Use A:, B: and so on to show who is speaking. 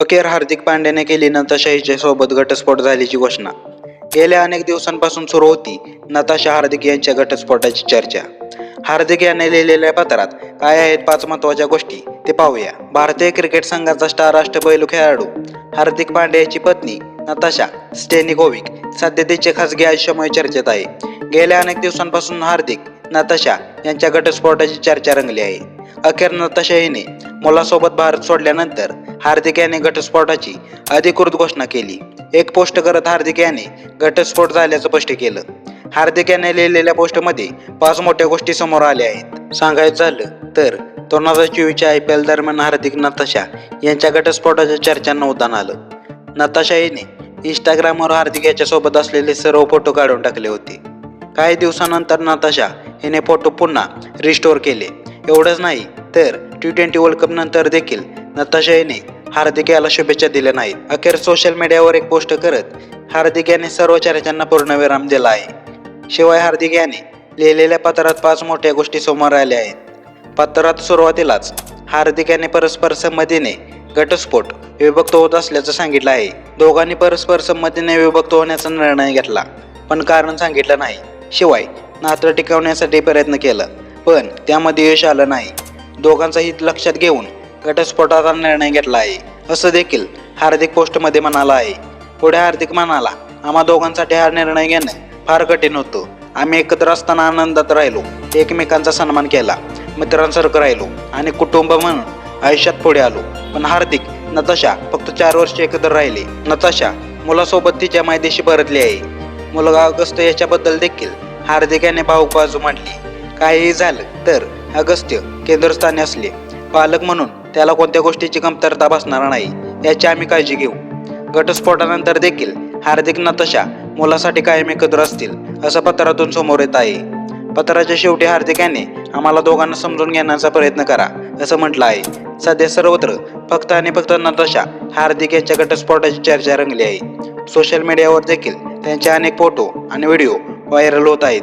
A: अखेर हार्दिक पांड्याने केली नताशा हिच्यासोबत घटस्फोट झाल्याची घोषणा. गेल्या अनेक दिवसांपासून सुरू होती नताशा हार्दिक यांच्या घटस्फोटाची चर्चा. हार्दिक याने लिहिलेल्या पत्रात काय आहेत पाच महत्त्वाच्या गोष्टी ते पाहूया. भारतीय क्रिकेट संघाचा स्टार राष्ट्रपैलू खेळाडू हार्दिक पांड्या याची पत्नी नताशा स्टेनिकोविक सध्या तिचे खासगी आयुष्यामुळे चर्चेत आहे. गेल्या अनेक दिवसांपासून हार्दिक नताशा यांच्या घटस्फोटाची चर्चा रंगली आहे. अखेर नताशा हिने मुलासोबत भारत सोडल्यानंतर हार्दिक याने घटस्फोटाची अधिकृत घोषणा केली. एक पोस्ट करत हार्दिक याने घटस्फोट झाल्याचं स्पष्ट केलं. हार्दिक याने लिहिलेल्या पोस्टमध्ये पाच मोठ्या गोष्टी समोर आल्या आहेत. सांगायचं झालं तर दोन हजार चोवीसच्या आय पी एल दरम्यान हार्दिक नताशा यांच्या घटस्फोटाच्या चर्चांना उदाहरण आलं. नताशा हिने इंस्टाग्रामवर हार्दिक याच्यासोबत असलेले सर्व फोटो काढून टाकले होते. काही दिवसानंतर नताशा हिने फोटो पुन्हा रिस्टोर केले. एवढंच नाही तर टी ट्वेंटी वर्ल्ड कप नंतर देखील नताशा याने हार्दिक याला शुभेच्छा दिल्या नाहीत. अखेर सोशल मीडियावर एक पोस्ट करत हार्दिक याने सर्व चर्चांना पूर्णविराम दिला आहे. शिवाय हार्दिक याने लिहिलेल्या पत्रात पाच मोठ्या गोष्टी समोर आल्या आहेत. पत्रात सुरुवातीलाच हार्दिक याने परस्पर संमतीने घटस्फोट विभक्त होत असल्याचं सांगितलं आहे. दोघांनी परस्पर संमतीने विभक्त होण्याचा निर्णय घेतला पण कारण सांगितलं नाही. शिवाय नातं टिकवण्यासाठी प्रयत्न केला पण त्यामध्ये यश आलं नाही. दोघांचं हित लक्षात घेऊन घटस्फोटाचा निर्णय घेतला आहे. असं देखील हार्दिक पोस्टमध्ये म्हणाला आहे. पुढे हार्दिक म्हणाला आम्हा दोघांसाठी हा निर्णय घेणं फार कठीण होतं. आम्ही एकत्र असताना आनंदात राहिलो एकमेकांचा सन्मान केला मित्रांसारखं राहिलो आणि कुटुंब म्हणून आयुष्यात पुढे आलो. पण हार्दिक नताशा फक्त चार वर्ष एकत्र राहिले. नताशा मुलासोबत तिच्या मायदेशी परतली आहे. मुलगा अगस्त याच्याबद्दल देखील हार्दिक याने भाऊक बाजू मांडली. काहीही झालं तर अगस्त्य केंद्रस्थानी असले. पालक म्हणून त्याला कोणत्या गोष्टीची कमतरता भासणार नाही याची आम्ही काळजी घेऊ. घटस्फोटानंतर देखील हार्दिक नताशा मुलासाठी कायम एकत्र असतील असं पत्रातून समोर येत आहे. पत्राच्या शेवटी हार्दिक याने आम्हाला दोघांना समजून घेण्याचा प्रयत्न करा असं म्हटलं आहे. सध्या सर्वत्र फक्त आणि फक्त नताशा हार्दिक यांच्या घटस्फोटाची चर्चा रंगली आहे. सोशल मीडियावर देखील त्यांचे अनेक फोटो आणि व्हिडिओ व्हायरल होत आहेत.